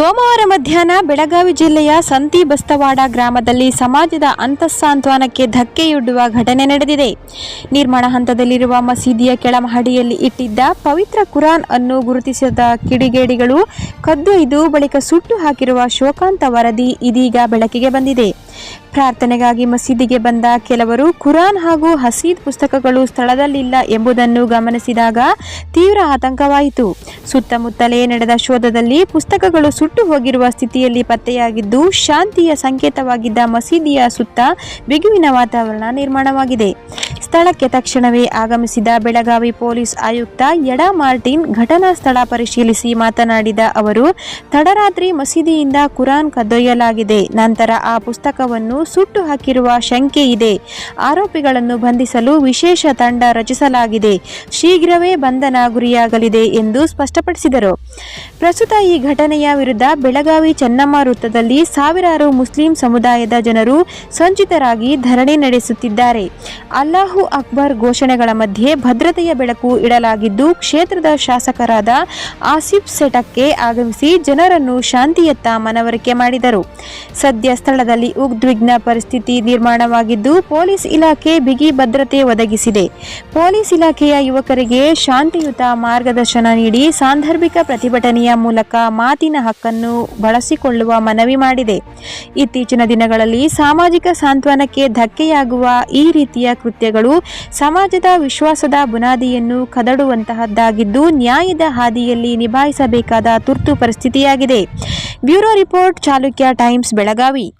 ಸೋಮವಾರ ಮಧ್ಯಾಹ್ನ ಬೆಳಗಾವಿ ಜಿಲ್ಲೆಯ ಸಂತಿ ಬಸ್ತವಾಡ ಗ್ರಾಮದಲ್ಲಿ ಸಮಾಜದ ಅಂತಸ್ಸಾಂತ್ವನಕ್ಕೆ ಧಕ್ಕೆಯೊಡ್ಡುವ ಘಟನೆ ನಡೆದಿದೆ. ನಿರ್ಮಾಣ ಹಂತದಲ್ಲಿರುವ ಮಸೀದಿಯ ಕೆಳಮಹಡಿಯಲ್ಲಿ ಇಟ್ಟಿದ್ದ ಪವಿತ್ರ ಕುರಾನ್ ಅನ್ನು ಗುರುತಿಸಿದ ಕಿಡಿಗೇಡಿಗಳು ಕದ್ದೊಯ್ದು ಬಳಿಕ ಸುಟ್ಟು ಹಾಕಿರುವ ಶೋಕಾಂತ ವರದಿ ಇದೀಗ ಬೆಳಕಿಗೆ ಬಂದಿದೆ. ಪ್ರಾರ್ಥನೆಗಾಗಿ ಮಸೀದಿಗೆ ಬಂದ ಕೆಲವರು ಕುರಾನ್ ಹಾಗೂ ಹಸೀದ್ ಪುಸ್ತಕಗಳು ಸ್ಥಳದಲ್ಲಿಲ್ಲ ಎಂಬುದನ್ನು ಗಮನಿಸಿದಾಗ ತೀವ್ರ ಆತಂಕವಾಯಿತು. ಸುತ್ತಮುತ್ತಲೇ ನಡೆದ ಶೋಧದಲ್ಲಿ ಪುಸ್ತಕಗಳು ಸುಟ್ಟು ಹೋಗಿರುವ ಸ್ಥಿತಿಯಲ್ಲಿ ಪತ್ತೆಯಾಗಿದ್ದು, ಶಾಂತಿಯ ಸಂಕೇತವಾಗಿದ್ದ ಮಸೀದಿಯ ಸುತ್ತ ಬಿಗುವಿನ ವಾತಾವರಣ ನಿರ್ಮಾಣವಾಗಿದೆ. ಸ್ಥಳಕ್ಕೆ ತಕ್ಷಣವೇ ಆಗಮಿಸಿದ ಬೆಳಗಾವಿ ಪೊಲೀಸ್ ಆಯುಕ್ತ ಯಡಾ ಮಾರ್ಟಿನ್ ಘಟನಾ ಸ್ಥಳ ಪರಿಶೀಲಿಸಿ ಮಾತನಾಡಿದ ಅವರು, ತಡರಾತ್ರಿ ಮಸೀದಿಯಿಂದ ಕುರಾನ್ ಕದ್ದೊಯ್ಯಲಾಗಿದೆ. ನಂತರ ಆ ಪುಸ್ತಕವನ್ನು ಸುಟ್ಟು ಹಾಕಿರುವ ಶಂಕೆ ಇದೆ. ಆರೋಪಿಗಳನ್ನು ಬಂಧಿಸಲು ವಿಶೇಷ ತಂಡ ರಚಿಸಲಾಗಿದೆ. ಶೀಘ್ರವೇ ಬಂಧನ ಗುರಿಯಾಗಲಿದೆ ಎಂದು ಸ್ಪಷ್ಟಪಡಿಸಿದರು. ಪ್ರಸ್ತುತ ಈ ಘಟನೆಯ ವಿರುದ್ಧ ಬೆಳಗಾವಿ ಚೆನ್ನಮ್ಮ ವೃತ್ತದಲ್ಲಿ ಸಾವಿರಾರು ಮುಸ್ಲಿಂ ಸಮುದಾಯದ ಜನರು ಸಂಚಿತರಾಗಿ ಧರಣಿ ನಡೆಸುತ್ತಿದ್ದಾರೆ. ಅಲ್ಲಾಹು ಅಕ್ಬರ್ ಘೋಷಣೆಗಳ ಮಧ್ಯೆ ಭದ್ರತೆಯ ಬೆಳಕು ಇಡಲಾಗಿದ್ದು, ಕ್ಷೇತ್ರದ ಶಾಸಕರಾದ ಆಸಿಫ್ ಸೆಟಕ್ಕೆ ಆಗಮಿಸಿ ಜನರನ್ನು ಶಾಂತಿಯತ್ತ ಮನವರಿಕೆ ಮಾಡಿದರು. ಸದ್ಯ ಸ್ಥಳದಲ್ಲಿ ಉದ್ವಿಗ್ನ ಪರಿಸ್ಥಿತಿ ನಿರ್ಮಾಣವಾಗಿದ್ದು, ಪೊಲೀಸ್ ಇಲಾಖೆ ಬಿಗಿ ಭದ್ರತೆ ಒದಗಿಸಿದೆ. ಪೊಲೀಸ್ ಇಲಾಖೆಯ ಯುವಕರಿಗೆ ಶಾಂತಿಯುತ ಮಾರ್ಗದರ್ಶನ ನೀಡಿ ಸಾಂದರ್ಭಿಕ ಪ್ರತಿಭಟನೆಯ ಮೂಲಕ ಮಾತಿನ ಹಕ್ಕನ್ನು ಬಳಸಿಕೊಳ್ಳುವ ಮನವಿ ಮಾಡಿದೆ. ಇತ್ತೀಚಿನ ದಿನಗಳಲ್ಲಿ ಸಾಮಾಜಿಕ ಸಾಂತ್ವನಕ್ಕೆ ಧಕ್ಕೆಯಾಗುವ ಈ ರೀತಿಯ ಕೃತ್ಯಗಳು ಸಮಾಜದ ವಿಶ್ವಾಸದ ಬುನಾದಿಯನ್ನು ಕದಡುವಂತಹದ್ದಾಗಿದ್ದು ನ್ಯಾಯದ ಹಾದಿಯಲ್ಲಿ ನಿಭಾಯಿಸಬೇಕಾದ ತುರ್ತು ಪರಿಸ್ಥಿತಿಯಾಗಿದೆ. Bureau report Chalukya Times Belagavi.